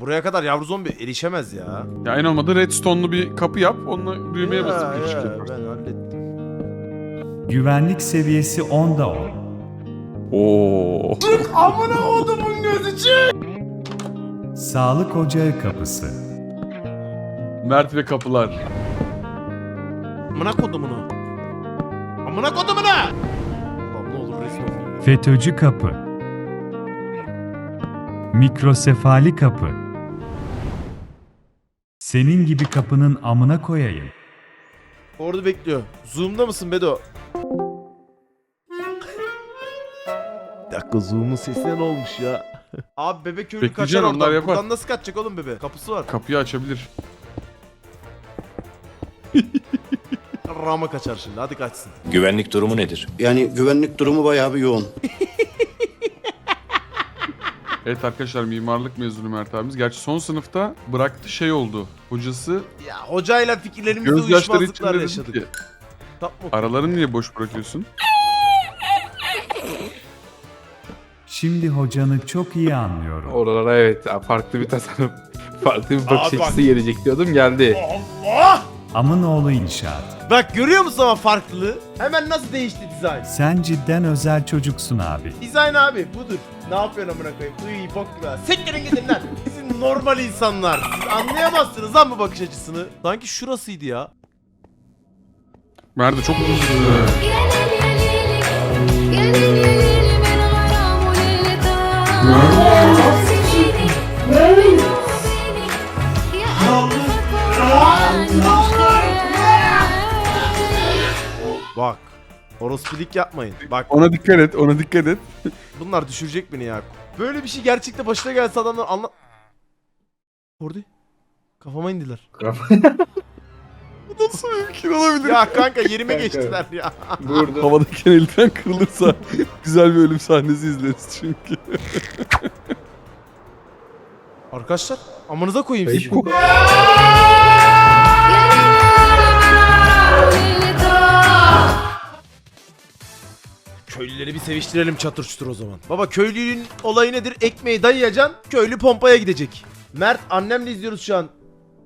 Buraya kadar yavru zombi erişemez ya. Ya en olmadı redstone'lu bir kapı yap. Onunla düğmeye basıp giriş ya, yaparsın. Ben hallettim. Güvenlik seviyesi 10'da 10. Oo. Amına kodumun gözü çık. Sağlık ocağı kapısı. Mert ve kapılar. Amına kodumunu. Amına kodumunu. Lan ne olur olmayayım. FETÖ'cü kapı. Mikrosefali kapı. Senin gibi kapının amına koyayım. Orada bekliyor. Zoom'da mısın Bedo? Bir dakika Zoom'un sesine ne olmuş ya? Abi bebek köylü Bekleyeceksin, kaçar onlar oradan. yapar. Buradan nasıl kaçacak oğlum bebe? Kapısı var. Kapıyı açabilir. Rama kaçar şimdi hadi kaçsın. Güvenlik durumu nedir? Yani güvenlik durumu bayağı bir yoğun. Evet arkadaşlar mimarlık mezunu Mert abimiz. Gerçi son sınıfta bıraktı şey oldu. Hocası Ya hocayla fikirlerimizde gözyaşları uyuşmazlıklar içinde yaşadık. dedi ki aralarını niye boş bırakıyorsun? Şimdi hocanı çok iyi anlıyorum. Oralara evet farklı bir tasarım. Farklı bir bakış Aa, bak. açısı gelecek diyordum geldi. Allah! Amın oğlu inşaat. Bak görüyor musun ama farklılığı? Hemen nasıl değişti dizayn? Sen cidden özel çocuksun abi. Dizayn abi budur. Ne yapıyorsun amına koyayım? Uy bok gibi. ha. Siktirin gidin lan. Siz normal insanlar. Siz anlayamazsınız lan bu bakış açısını. Sanki şurasıydı ya. Merve çok uzun sürdü. Merve. Merve. Orospilik yapmayın. Bak Ona dikkat et, ona dikkat et. bunlar düşürecek beni ya. Böyle bir şey gerçekte başına gelse adamlar anla... Kordi. Kafama indiler. Nasıl mümkün olabilir? ya kanka yerime Kanka. geçtiler ya. Burada. Havadayken elden kırılırsa güzel bir ölüm sahnesi izleriz çünkü. Arkadaşlar amanıza koyayım sizi. Köylüleri bir seviştirelim çatır çutur o zaman. Baba köylünün olayı nedir? Ekmeği dayayacaksın, köylü pompaya gidecek. Mert annemle izliyoruz şu an.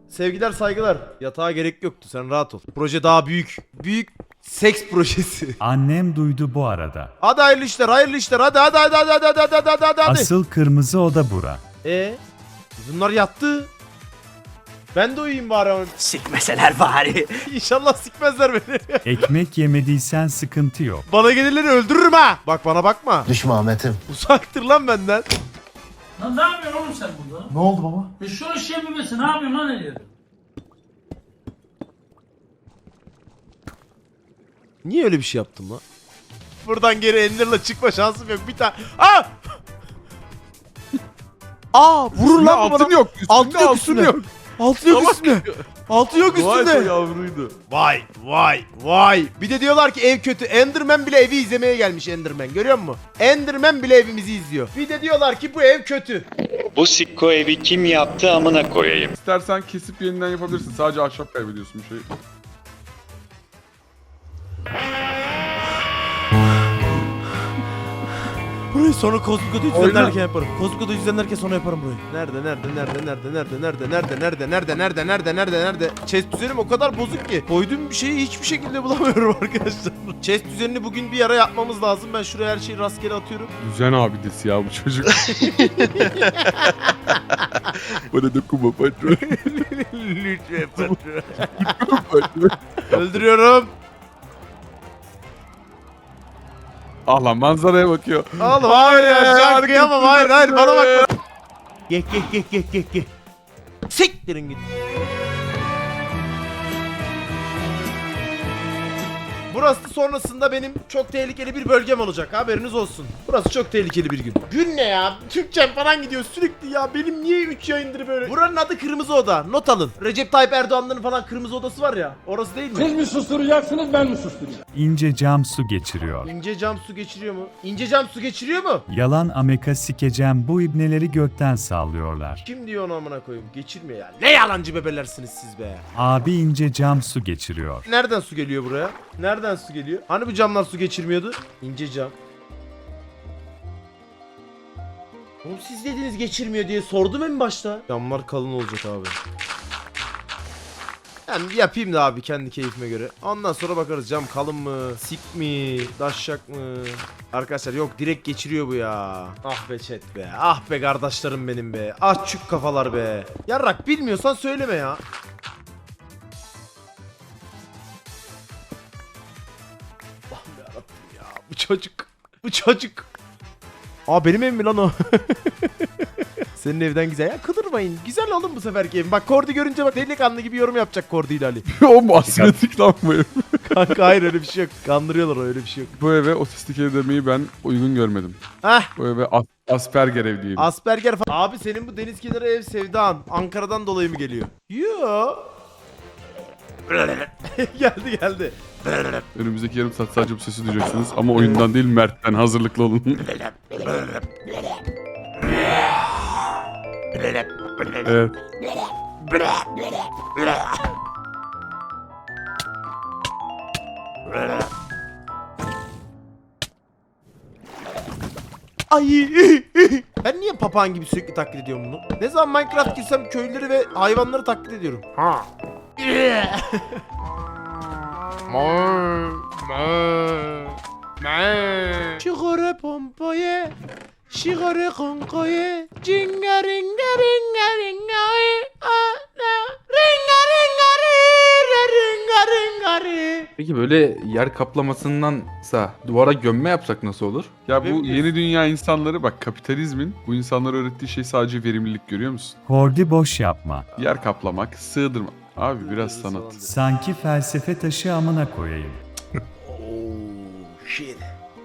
Sevgiler saygılar. Yatağa gerek yoktu sen rahat ol. Proje daha büyük. Büyük seks projesi. Annem duydu bu arada. Hadi hayırlı işler hayırlı işler hadi hadi hadi hadi hadi hadi hadi hadi. Asıl kırmızı oda bura. E bunlar yattı. Ben de uyuyayım bari. ama. Sikmeseler bari. İnşallah sikmezler beni. Ekmek yemediysen sıkıntı yok. bana gelirleri öldürürüm ha. Bak bana bakma. Düşme Ahmet'im. Uzaktır lan benden. Lan ne yapıyorsun oğlum sen burada? Ne oldu baba? E şu işe mi ne yapıyorsun lan yerde? Niye öyle bir şey yaptım lan? Buradan geri Ender'la çıkma şansım yok. Bir tane. Aa! Aa vurur lan bu altın bana. yok. Altın yok üstünde. yok. Altı yok üstünde. Altı yok Vay üstünde. yavruydu. Vay vay vay. Bir de diyorlar ki ev kötü. Enderman bile evi izlemeye gelmiş Enderman. Görüyor musun? Enderman bile evimizi izliyor. Bir de diyorlar ki bu ev kötü. Bu sikko evi kim yaptı amına koyayım. İstersen kesip yeniden yapabilirsin. Sadece ahşap kaybediyorsun bir şey. Sonra Kozmik Oda Oyna. izlenirken yaparım. Kozmik Oda izlenirken sonra yaparım burayı. Nerede nerede nerede nerede nerede nerede nerede nerede nerede nerede nerede nerede nerede Chest düzenim o kadar bozuk ki koyduğum bir şeyi hiçbir şekilde bulamıyorum arkadaşlar. Chest düzenini bugün bir ara yapmamız lazım. Ben şuraya her şeyi rastgele atıyorum. Düzen abidesi ya bu çocuk. Bana dokunma patron. Lütfen Öldürüyorum. Ah lan manzaraya bakıyor. Oğlum hayır ya şu an kıyamam hayır hayır bana bak. Geh geh geh geh geh geh. Siktirin git. Burası sonrasında benim çok tehlikeli bir bölgem olacak haberiniz olsun. Burası çok tehlikeli bir gün. Gün ne ya? Türkçem falan gidiyor sürekli ya. Benim niye 3 yayındır böyle? Buranın adı Kırmızı Oda. Not alın. Recep Tayyip Erdoğan'ların falan Kırmızı Odası var ya. Orası değil mi? mi susturacaksınız ben mi susturayım? İnce cam su geçiriyor. İnce cam su geçiriyor mu? İnce cam su geçiriyor mu? Yalan ameka sikecem bu ibneleri gökten sallıyorlar. Kim diyor onu amına koyayım? Geçirmiyor ya. Ne yalancı bebelersiniz siz be. Abi ince cam su geçiriyor. Nereden su geliyor buraya? Nereden su geliyor? Hani bu camlar su geçirmiyordu? İnce cam. Oğlum siz dediniz geçirmiyor diye sordum en başta. Camlar kalın olacak abi. Yani yapayım da abi kendi keyfime göre. Ondan sonra bakarız cam kalın mı, sik mi, daşşak mı? Arkadaşlar yok direkt geçiriyor bu ya. Ah be chat be, ah be kardeşlerim benim be. Ah çük kafalar be. Yarrak bilmiyorsan söyleme ya. Çocuk. Bu çocuk. Aa benim evim mi lan o? Senin evden güzel. Ya kıdırmayın. Güzel oğlum bu seferki evim. Bak Kordi görünce bak delikanlı gibi yorum yapacak Kordi ile Ali. o mu asimetrik lan bu ev? Kanka hayır öyle bir şey yok. Kandırıyorlar öyle bir şey yok. Bu eve otistik ev demeyi ben uygun görmedim. Heh. Bu eve as- Asperger ev diyeyim. Asperger falan. Abi senin bu deniz kenarı ev sevdan. Ankara'dan dolayı mı geliyor? Yo. geldi geldi. Önümüzdeki yarım saat sadece bu sesi duyacaksınız ama oyundan değil Mert'ten hazırlıklı olun. evet. Ay. ben niye papağan gibi sürekli taklit ediyorum bunu? Ne zaman Minecraft girsem köylüleri ve hayvanları taklit ediyorum. Ha. Şigore pompaye, şigore konkoye, cinga ringa ringa ringa ana, ringa ringa ri, ringa ringa ri. Peki böyle yer kaplamasındansa duvara gömme yapsak nasıl olur? Ya bu yeni dünya insanları bak kapitalizmin bu insanlara öğrettiği şey sadece verimlilik görüyor musun? Kordi boş yapma. Yer kaplamak, sığdırma. Abi biraz sanat. Sanki felsefe taşı amına koyayım. Oh shit.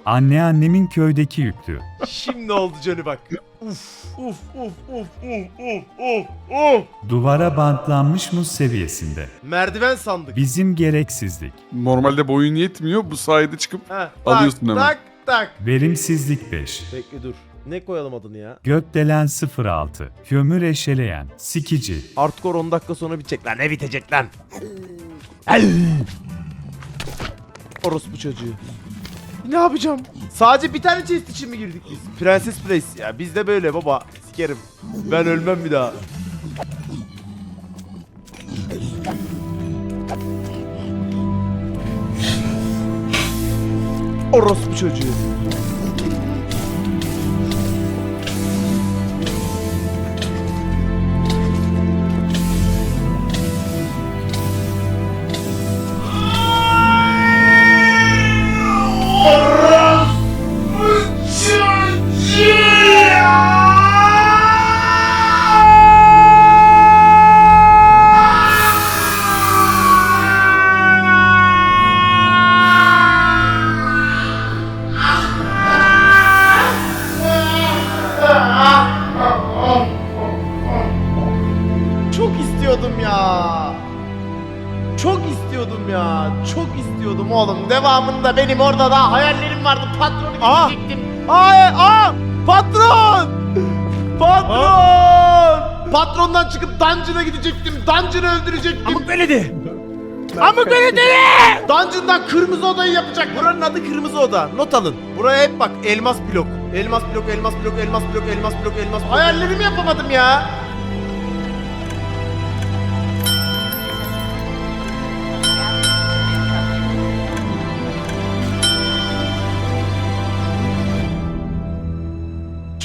Anne annemin köydeki yüklü. Şimdi oldu Johnny bak. Uf uf uf uf uf uf uf uf. Duvara bantlanmış muz seviyesinde. Merdiven sandık. Bizim gereksizlik. Normalde boyun yetmiyor bu sayede çıkıp Ha, Alıyorsun tak, hemen. Tak tak. Verimsizlik 5. Bekle dur. Ne koyalım adını ya? Gökdelen 06. Kömür eşeleyen. Sikici. Hardcore 10 dakika sonra bitecek lan. Ne bitecek lan? Orospu çocuğu. Ne yapacağım? Sadece bir tane chest için mi girdik biz? Prenses Place. Ya bizde böyle baba. Sikerim. Ben ölmem bir daha. Orospu çocuğu. Devamında benim orada da hayallerim vardı. Patronu gidecektim. Ay, aa! Patron! Patron! Patrondan çıkıp dungeon'a gidecektim. Dungeon'ı öldürecektim. Amık beledi. Amık beledi. Dungeon'dan kırmızı odayı yapacak. Buranın adı kırmızı oda. Not alın. Buraya hep bak elmas blok. Elmas blok, elmas blok, elmas blok, elmas blok, elmas blok. Hayallerimi yapamadım ya.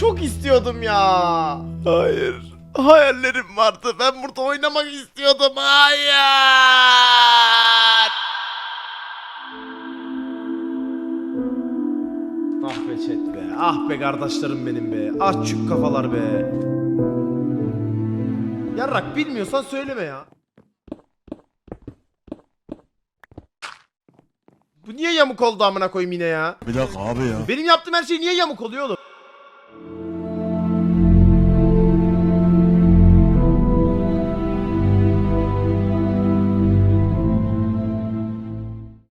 Çok istiyordum ya. Hayır. Hayallerim vardı. Ben burada oynamak istiyordum. Hayır. Ah be chat be. Ah be kardeşlerim benim be. Ah çük kafalar be. Yarrak bilmiyorsan söyleme ya. Bu niye yamuk oldu amına koyayım yine ya? Bir dakika abi ya. Benim yaptığım her şey niye yamuk oluyor oğlum?